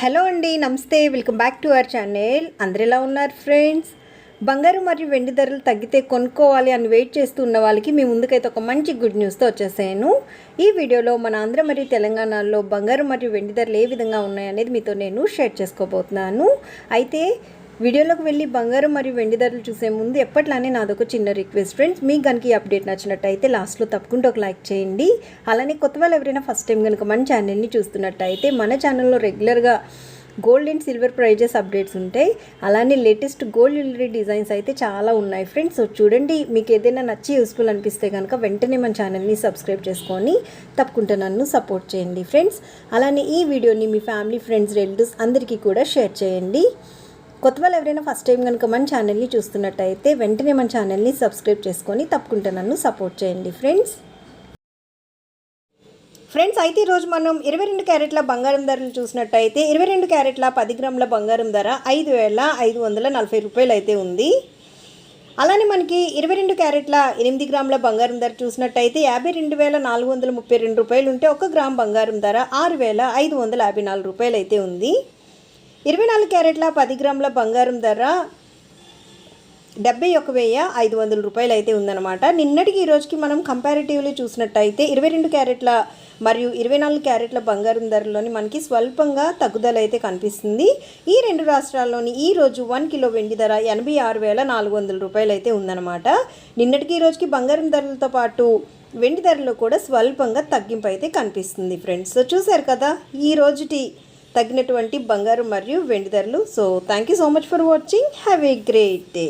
Hello అండి నమస్తే. Welcome back to our channel. అందరు ఎలా ఉన్నారు ఫ్రెండ్స్? బంగారు మరియు వెండి ధరలు తగ్గితే కొనుక్కోవాలి అని వెయిట్ చేస్తూ ఉన్న వాళ్ళకి మీ ముందుకైతే ఒక మంచి గుడ్ న్యూస్తో వచ్చేసాను. ఈ వీడియోలో మన ఆంధ్ర మరియు తెలంగాణలో బంగారు మరియు వెండి ధరలు ఏ విధంగా ఉన్నాయనేది మీతో నేను షేర్ చేసుకోబోతున్నాను. అయితే వీడియోలోకి వెళ్ళి బంగారం మరియు వెండి ధరలు చూసే ముందు ఎప్పట్లానే నాదొక చిన్న రిక్వెస్ట్ ఫ్రెండ్స్ మీకు కనుక ఈ అప్డేట్ నచ్చినట్టయితే లాస్ట్లో తప్పకుండా ఒక లైక్ చేయండి. అలానే కొత్త వాళ్ళు ఎవరైనా ఫస్ట్ టైం కనుక మన ఛానల్ని చూస్తున్నట్టయితే మన ఛానల్లో రెగ్యులర్గా gold and silver prices updates ఉంటాయి. అలానే లేటెస్ట్ గోల్డ్ జ్యువెలరీ డిజైన్స్ అయితే చాలా ఉన్నాయి ఫ్రెండ్స్ సో చూడండి మీకు ఏదైనా నచ్చి యూస్ఫుల్ అనిపిస్తే కనుక వెంటనే మన ఛానల్ని సబ్స్క్రైబ్ చేసుకొని తప్పకుండా నన్ను సపోర్ట్ చేయండి ఫ్రెండ్స్ అలానే ఈ వీడియోని మీ ఫ్యామిలీ ఫ్రెండ్స్ రిలేటివ్స్ అందరికీ కూడా షేర్ చేయండి. కొత్త వాళ్ళు ఎవరైనా ఫస్ట్ టైం కనుక మన ఛానల్ని చూస్తున్నట్టయితే వెంటనే మన ఛానల్ని సబ్స్క్రైబ్ చేసుకొని తప్పకుండా నన్ను సపోర్ట్ చేయండి ఫ్రెండ్స్ ఫ్రెండ్స్ అయితే ఈరోజు మనం ఇరవై రెండు క్యారెట్ల బంగారం ధరలు చూసినట్టయితే ఇరవై రెండు క్యారెట్ల పది గ్రాముల బంగారం ధర ఐదు వేల ఐదు వందల నలభై రూపాయలు అయితే ఉంది. అలానే మనకి ఇరవై రెండు క్యారెట్ల ఎనిమిది గ్రాముల బంగారం ధర చూసినట్టయితే యాభై రెండు వేల నాలుగు వందల ముప్పై రెండు రూపాయలు ఉంటే ఒక గ్రామ్ బంగారం ధర ఆరు వేల ఐదు వందల యాభై నాలుగు రూపాయలు అయితే ఉంది. ఇరవై నాలుగు క్యారెట్ల పది గ్రాముల బంగారం ధర డెబ్బై ఒక వెయ్యి ఐదు వందల రూపాయలు అయితే ఉందన్నమాట. నిన్నటికి ఈ రోజుకి మనం కంపారిటివ్లీ చూసినట్టయితే ఇరవై రెండు క్యారెట్ల మరియు ఇరవై నాలుగు క్యారెట్ల బంగారం ధరలోని మనకి స్వల్పంగా తగ్గుదల అయితే కనిపిస్తుంది. ఈ రెండు రాష్ట్రాల్లోని ఈ రోజు వన్ కిలో వెండి ధర ఎనభై ఆరు వేల నాలుగు వందల రూపాయలు అయితే ఉందన్నమాట. నిన్నటికి ఈ రోజుకి బంగారం ధరలతో పాటు వెండి ధరలో కూడా స్వల్పంగా తగ్గింపు అయితే కనిపిస్తుంది ఫ్రెండ్స్. సో చూశారు కదా ఈ రోజుటి తగినటువంటి బంగారు మరియు వెండి ధరలు. So thank you so much for watching have a great day